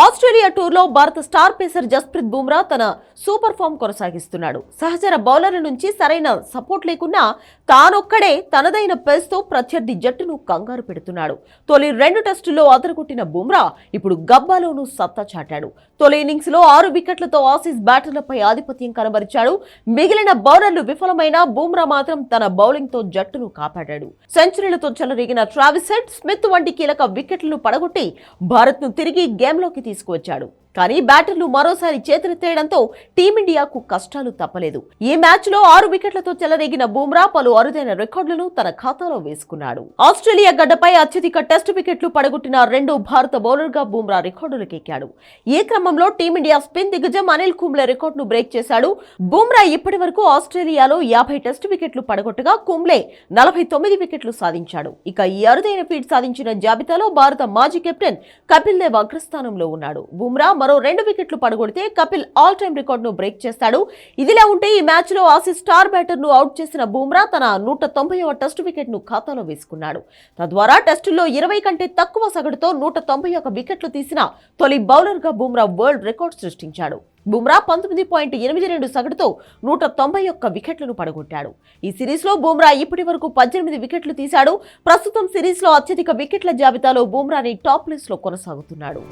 Australia టూర్లో భారత star pacer Jasprit Bumrah తన సూపర్ ఫామ్ కొనసాగిస్తున్నాడు. సహచర బౌలర్ల నుంచి సరైన సపోర్ట్ లేకున్నా తానొక్కడే తనదైన పేస్తో ప్రత్యర్థి జట్టును కంగారు పెడుతున్నాడు. తొలి రెండు టెస్టుల్లో అదరగొట్టిన బుమ్రా ఇప్పుడు గబ్బాలోనూ సత్తా చాటాడు. తొలి ఇన్నింగ్స్లో ఆరు వికెట్లతో ఆసీస్ బ్యాటర్లపై ఆధిపత్యం కనబరిచాడు. మిగిలిన బౌలర్లు విఫలమైన బుమ్రా మాత్రం తన బౌలింగ్తో జట్టును కాపాడాడు. సెంచరీలతో చెలరేగిన ట్రావిస్ హెడ్ స్మిత్ వంటి కీలక వికెట్లను పడగొట్టి భారత్ను తిరిగి గేమ్లోకి తీసుకువచ్చాడు. కానీ బ్యాటర్లు మరోసారి చేతులెత్తేయడంతో టీమిండియాకు కష్టాలు తప్పలేదు. ఈ మ్యాచ్లో ఆరు వికెట్లతో చెలరేగిన బుమ్రా పలు అరుదైన రికార్డులను తన ఖాతాలో వేసుకున్నాడు. ఆస్ట్రేలియా గడ్డపై అత్యధిక టెస్ట్ వికెట్లు పడగొట్టిన రెండు భారత బౌలర్గా బుమ్రా రికార్డులకెక్కాడు. ఈ క్రమంలో టీమిండియా స్పిన్ దిగ్గజం అనిల్ కుంబ్లే రికార్డును బ్రేక్ చేశాడు. బుమ్రా ఇప్పటి వరకు ఆస్ట్రేలియాలో యాభై టెస్ట్ వికెట్లు పడగొట్టగా కుంబ్లే నలభై తొమ్మిది వికెట్లు సాధించాడు. ఇక ఈ అరుదైన ఫీట్ సాధించిన జాబితాలో భారత మాజీ కెప్టెన్ కపిల్ దేవ్ అగ్రస్థానంలో ఉన్నాడు. బుమ్రా మరో రెండు వికెట్లు పడగొడితే కపిల్ ఆల్ టైమ్ రికార్డును బ్రేక్ చేస్తాడు. ఇదిలా ఉంటే ఈ మ్యాచ్లో ఆసీస్ స్టార్ బ్యాటర్ను అవుట్ చేసిన బుమ్రా తన నూట తొంభైవ టెస్టు వికెట్ను ఖాతాలో వేసుకున్నాడు. తద్వారా టెస్టుల్లో ఇరవై కంటే తక్కువ సగటుతో నూట తొంభై ఒక వికెట్లు తీసిన తొలి బౌలర్గా బూమ్రా బుమ్రా వరల్డ్ రికార్డ్ సృష్టించాడు. బుమ్రా పంతొమ్మిది పాయింట్ ఎనిమిది రెండు సగటుతో నూట తొంభై ఒక్క వికెట్లను పడగొట్టాడు. ఈ సిరీస్లో బుమ్రా ఇప్పటి వరకు పద్దెనిమిది వికెట్లు తీశాడు. ప్రస్తుతం సిరీస్లో అత్యధిక వికెట్ల జాబితాలో బుమ్రాని టాప్ లిస్ట్లో కొనసాగుతున్నాడు.